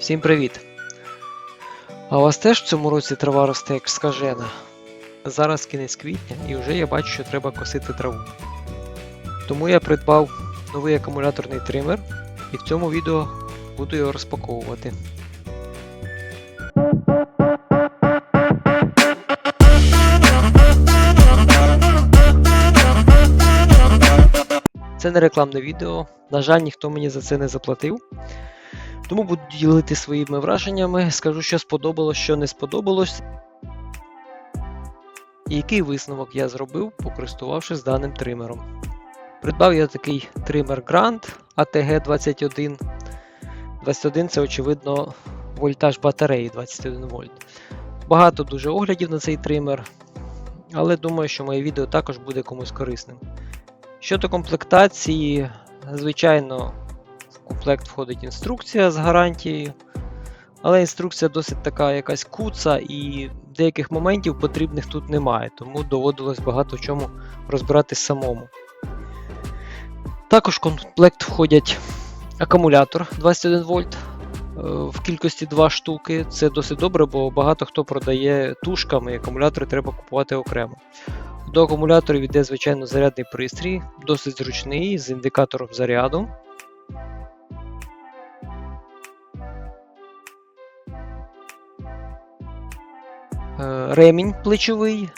Всім привіт! А у вас теж в цьому році трава росте як скажена? Зараз кінець квітня і вже я бачу, що треба косити траву. Тому я придбав новий акумуляторний тример і в цьому відео буду його розпаковувати. Це не рекламне відео. На жаль, ніхто мені за це не заплатив. Тому буду ділити своїми враженнями, скажу, що сподобалось, що не сподобалось. І який висновок я зробив, покористувавшись даним тримером. Придбав я такий тример Grand ATG21. 21 це, очевидно, вольтаж батареї 21 вольт. Багато дуже оглядів на цей тример, але думаю, що моє відео також буде комусь корисним. Щодо комплектації, звичайно, комплект входить інструкція з гарантією, але інструкція досить така якась куца і деяких моментів потрібних тут немає, тому доводилось багато в чому розбиратись самому. Також в комплект входять акумулятор 21 вольт е, в кількості 2 штуки. Це досить добре, бо багато хто продає тушками, і акумулятори треба купувати окремо. До акумуляторів йде, звичайно, зарядний пристрій, досить зручний з індикатором заряду. Ремінь плечовий.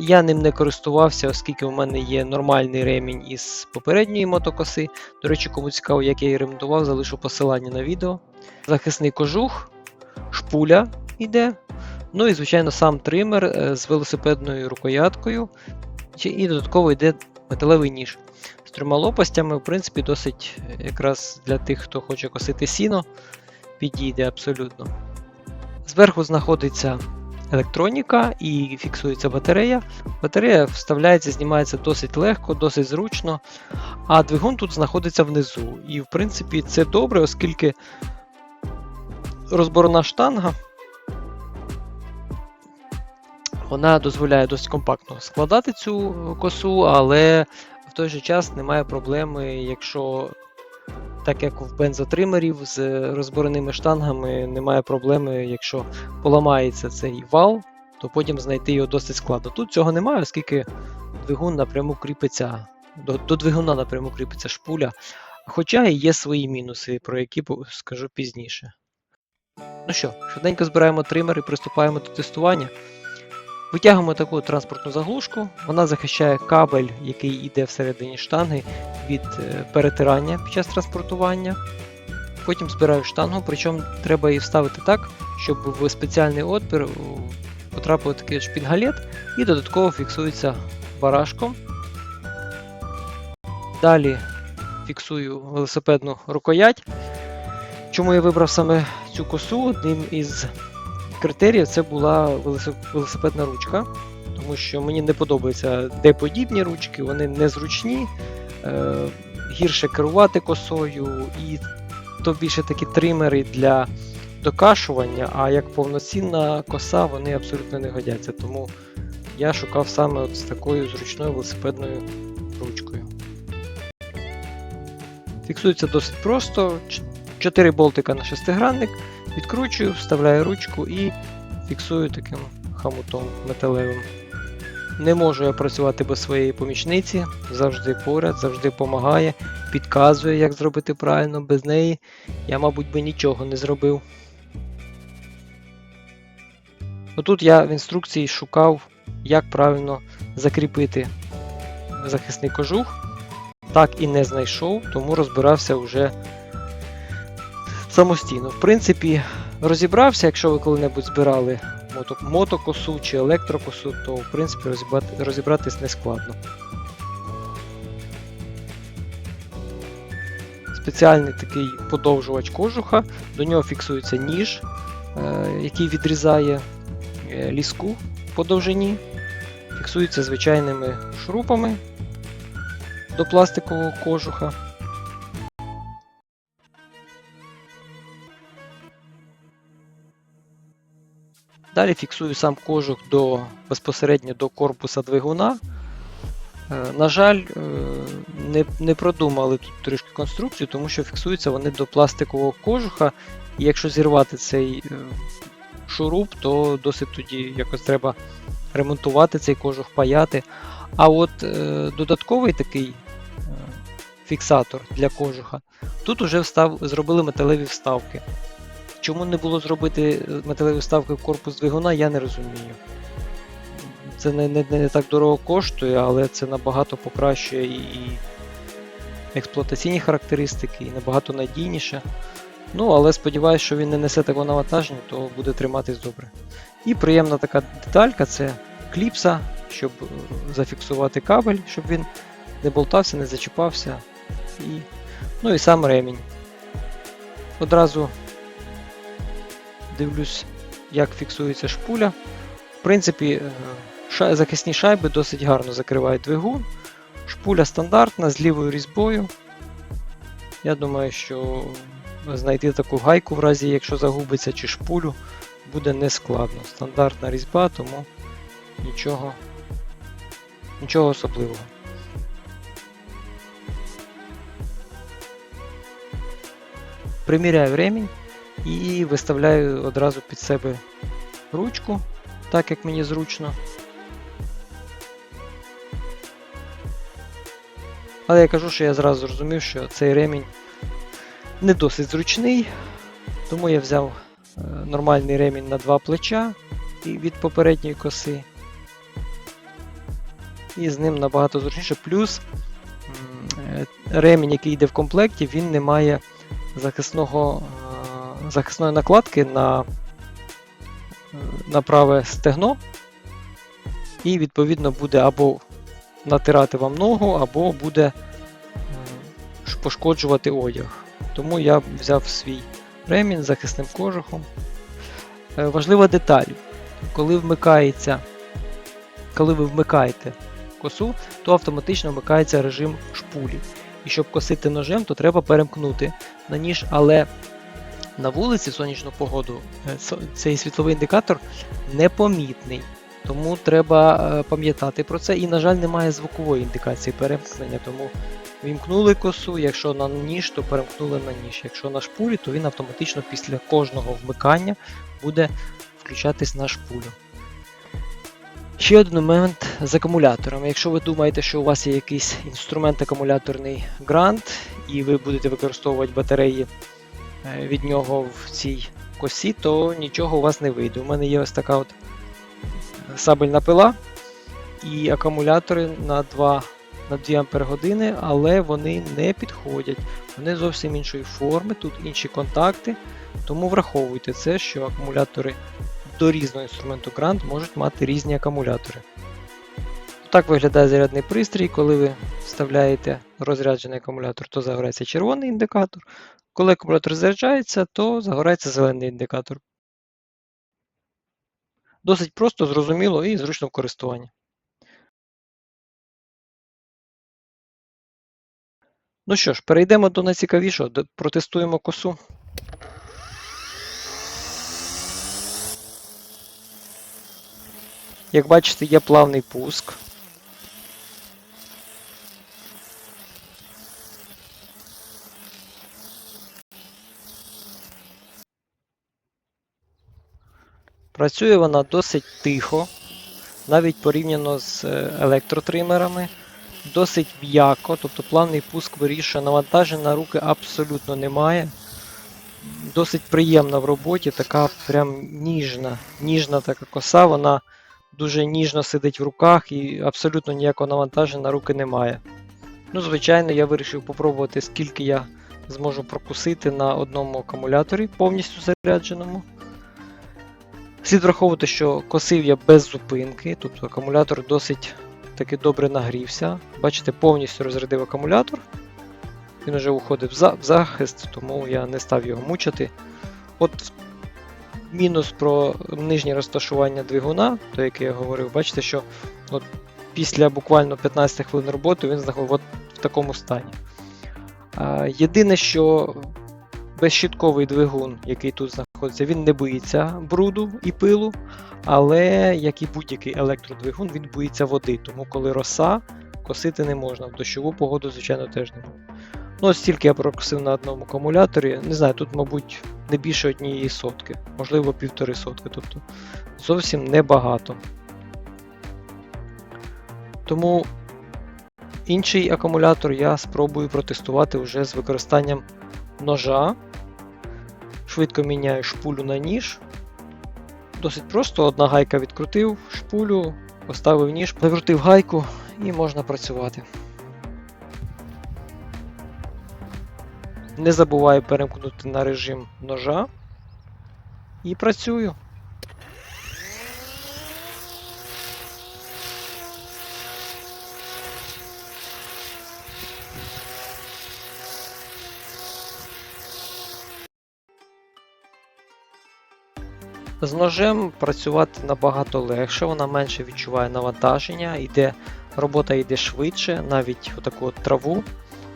Я ним не користувався, оскільки у мене є нормальний ремінь із попередньої мотокоси. До речі, кому цікаво, як я її ремонтував, залишу посилання на відео. Захисний кожух, шпуля йде. Ну і, звичайно, сам тример е, з велосипедною рукояткою. І додатково йде металевий ніж. З трьома лопастями, в принципі, досить е, якраз для тих, хто хоче косити сіно, підійде абсолютно. Зверху знаходиться електроніка і фіксується батарея. Батарея вставляється, знімається досить легко, досить зручно, а двигун тут знаходиться внизу. І, в принципі, це добре, оскільки розборна штанга вона дозволяє досить компактно складати цю косу, але в той же час немає проблеми, якщо так як в бензотримерів з розбореними штангами, немає проблеми, якщо поламається цей вал, то потім знайти його досить складно. Тут цього немає, оскільки двигун напряму кріпиться, до, до двигуна напряму кріпиться шпуля. Хоча і є свої мінуси, про які скажу пізніше. Ну що, швиденько збираємо тример і приступаємо до тестування. Витягуємо таку транспортну заглушку, вона захищає кабель, який йде всередині штанги від е, перетирання під час транспортування. Потім збираю штангу, причому треба її вставити так, щоб в спеціальний отвір е, потрапив такий шпінгалет і додатково фіксується барашком. Далі фіксую велосипедну рукоять. Чому я вибрав саме цю косу? Одним із критеріїв це була велосипедна ручка, тому що мені не подобаються деподібні ручки, вони незручні, е, гірше керувати косою, і то більше такі тримери для докашування, а як повноцінна коса вони абсолютно не годяться. Тому я шукав саме от з такою зручною велосипедною ручкою. Фіксується досить просто. Ч- Чотири болтика на шестигранник. Відкручую, вставляю ручку і фіксую таким хамутом металевим. Не можу я працювати без своєї помічниці, завжди поряд, завжди допомагає, підказує, як зробити правильно. Без неї я, мабуть, би нічого не зробив. Отут я в інструкції шукав, як правильно закріпити захисний кожух. Так і не знайшов, тому розбирався вже самостійно. В принципі, розібрався, якщо ви коли-небудь збирали мото, мотокосу чи електрокосу, то в принципі розібрати, розібратись не складно. Спеціальний такий подовжувач кожуха, до нього фіксується ніж, е, який відрізає е, ліску по довжині. Фіксується звичайними шурупами до пластикового кожуха. Далі фіксую сам кожух до, безпосередньо до корпуса двигуна. Е, На жаль, е, не, не продумали тут трішки конструкцію, тому що фіксуються вони до пластикового кожуха, і якщо зірвати цей е, шуруп, то досить тоді якось треба ремонтувати цей кожух, паяти. А от додатковий такий фіксатор для кожуха, тут вже встав, зробили металеві вставки. Чому не було зробити е, металеві вставки в корпус двигуна, я не розумію. Це не, не, не так дорого коштує, але це набагато покращує і, і експлуатаційні характеристики, і набагато надійніше. Ну, але сподіваюся, що він не несе такого навантаження, то буде триматись добре. І приємна така деталька це кліпса, щоб е, зафіксувати кабель, щоб він не болтався, не зачіпався. І, ну і сам ремінь. Одразу дивлюсь, як фіксується шпуля. В принципі, е, захисні шайби досить гарно закривають двигун. Шпуля стандартна з лівою різьбою. Я думаю, що знайти таку гайку в разі, якщо загубиться чи шпулю, буде нескладно. Стандартна різьба, тому нічого, нічого особливого. Приміряю ремінь і виставляю одразу під себе ручку, так як мені зручно. Але я кажу, що я зразу зрозумів, що цей ремінь не досить зручний, тому я взяв е, нормальний ремінь на два плеча від попередньої коси. І з ним набагато зручніше. Плюс е, ремінь, який йде в комплекті, він не має захисного, е, захисної накладки на, на праве стегно. І відповідно буде або натирати вам ногу, або буде е, пошкоджувати одяг. Тому я взяв свій ремінь з захисним кожухом. Е, Важлива деталь. Коли вмикається, коли ви вмикаєте косу, то автоматично вмикається режим шпулі. І щоб косити ножем, то треба перемкнути на ніж, але на вулиці сонячну погоду е, цей світловий індикатор непомітний. Тому треба е, пам'ятати про це. І, на жаль, немає звукової індикації перемкнення, тому вімкнули косу, якщо на ніж, то перемкнули на ніж. Якщо на шпулі, то він автоматично після кожного вмикання буде включатись на шпулю. Ще один момент з акумулятором. Якщо ви думаєте, що у вас є якийсь інструмент акумуляторний грант, і ви будете використовувати батареї від нього в цій косі, то нічого у вас не вийде. У мене є ось така от сабельна пила і акумулятори на 2 на 2 Ампер години, але вони не підходять. Вони зовсім іншої форми, тут інші контакти. Тому враховуйте це, що акумулятори до різного інструменту Grant можуть мати різні акумулятори. Так виглядає зарядний пристрій, коли ви вставляєте розряджений акумулятор, то загорається червоний індикатор. Коли акумулятор заряджається, то загорається зелений індикатор. Досить просто, зрозуміло і зручно в користуванні. Ну що ж, перейдемо до найцікавішого, протестуємо косу. Як бачите, є плавний пуск. Працює вона досить тихо, навіть порівняно з е, електротримерами. Досить м'яко, тобто плавний пуск вирішує, навантаження на руки абсолютно немає. Досить приємна в роботі, така прям ніжна, ніжна така коса, вона дуже ніжно сидить в руках і абсолютно ніякого навантаження на руки немає. Ну, звичайно, я вирішив попробувати, скільки я зможу прокусити на одному акумуляторі повністю зарядженому. Слід враховувати, що косив я без зупинки, тобто акумулятор досить таки добре нагрівся. Бачите, повністю розрядив акумулятор. Він вже уходив в захист, тому я не став його мучити. От мінус про нижнє розташування двигуна, то який я говорив, бачите, що от після буквально 15 хвилин роботи він знаходиться от в такому стані. Єдине, що безщітковий двигун, який тут знаходиться, він не боїться бруду і пилу, але як і будь-який електродвигун, він боїться води. Тому коли роса, косити не можна. В дощову погоду, звичайно, теж не можна. Ну, ось стільки я прокосив на одному акумуляторі. Не знаю, тут, мабуть, не більше однієї сотки, можливо, півтори сотки. Тобто зовсім небагато. Тому інший акумулятор я спробую протестувати вже з використанням ножа. Швидко міняю шпулю на ніж. Досить просто, одна гайка відкрутив шпулю, поставив ніж, закрутив гайку і можна працювати. Не забуваю перемкнути на режим ножа і працюю. З ножем працювати набагато легше, вона менше відчуває навантаження, йде, робота йде швидше, навіть отаку от траву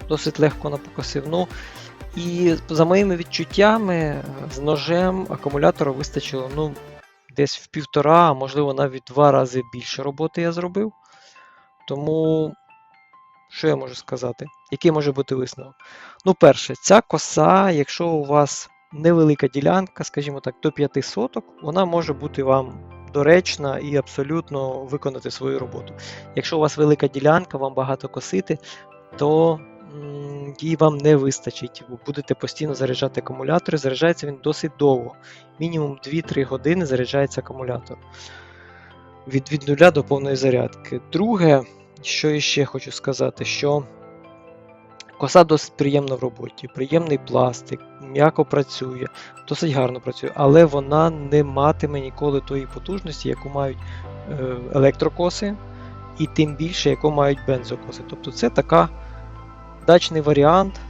досить легко напокосив. Ну, і за моїми відчуттями, з ножем акумулятора вистачило ну, десь в півтора, а можливо навіть два рази більше роботи я зробив. Тому, що я можу сказати? Який може бути висновок? Ну, перше, ця коса, якщо у вас невелика ділянка, скажімо так, до 5 соток, вона може бути вам доречна і абсолютно виконати свою роботу. Якщо у вас велика ділянка, вам багато косити, то її вам не вистачить. Ви будете постійно заряджати акумулятор. Заряджається він досить довго. Мінімум 2-3 години заряджається акумулятор. Від, від нуля до повної зарядки. Друге, що я ще хочу сказати, що коса досить приємна в роботі, приємний пластик, м'яко працює, досить гарно працює, але вона не матиме ніколи тої потужності, яку мають е, електрокоси, і тим більше, яку мають бензокоси. Тобто це така дачний варіант.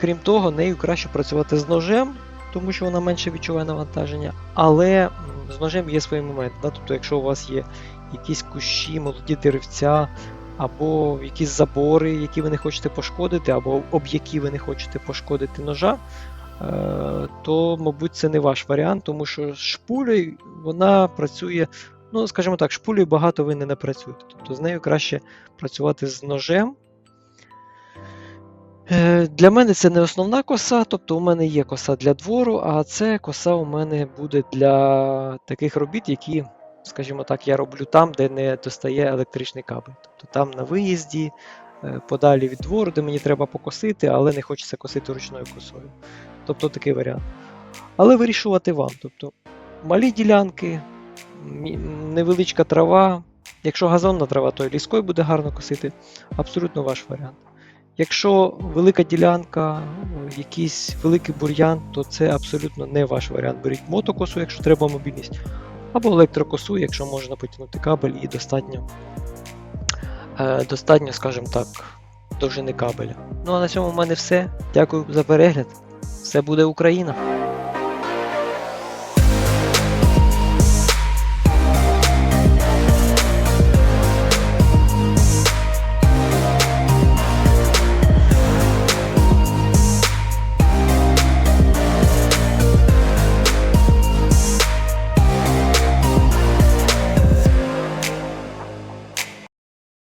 Крім того, нею краще працювати з ножем, тому що вона менше відчуває навантаження, але з ножем є свої моменти. Да? Тобто, якщо у вас є якісь кущі, молоді деревця, або якісь забори, які ви не хочете пошкодити, або об які ви не хочете пошкодити ножа, е, то, мабуть, це не ваш варіант, тому що шпулею вона працює, ну, скажімо так, шпулею багато ви не напрацюєте. Тобто з нею краще працювати з ножем. Е, Для мене це не основна коса, тобто у мене є коса для двору, а це коса у мене буде для таких робіт, які, скажімо так, я роблю там, де не достає електричний кабель. Тобто там на виїзді, е, подалі від двору, де мені треба покосити, але не хочеться косити ручною косою. Тобто такий варіант. Але вирішувати вам. Тобто малі ділянки, невеличка трава. Якщо газонна трава, то і ліскою буде гарно косити. Абсолютно ваш варіант. Якщо велика ділянка, е, якийсь великий бур'ян, то це абсолютно не ваш варіант. Беріть мотокосу, якщо треба мобільність, або електрокосу, якщо можна потягнути кабель і достатньо, е, достатньо, скажімо так, довжини кабеля. Ну а на цьому в мене все. Дякую за перегляд. Все буде Україна!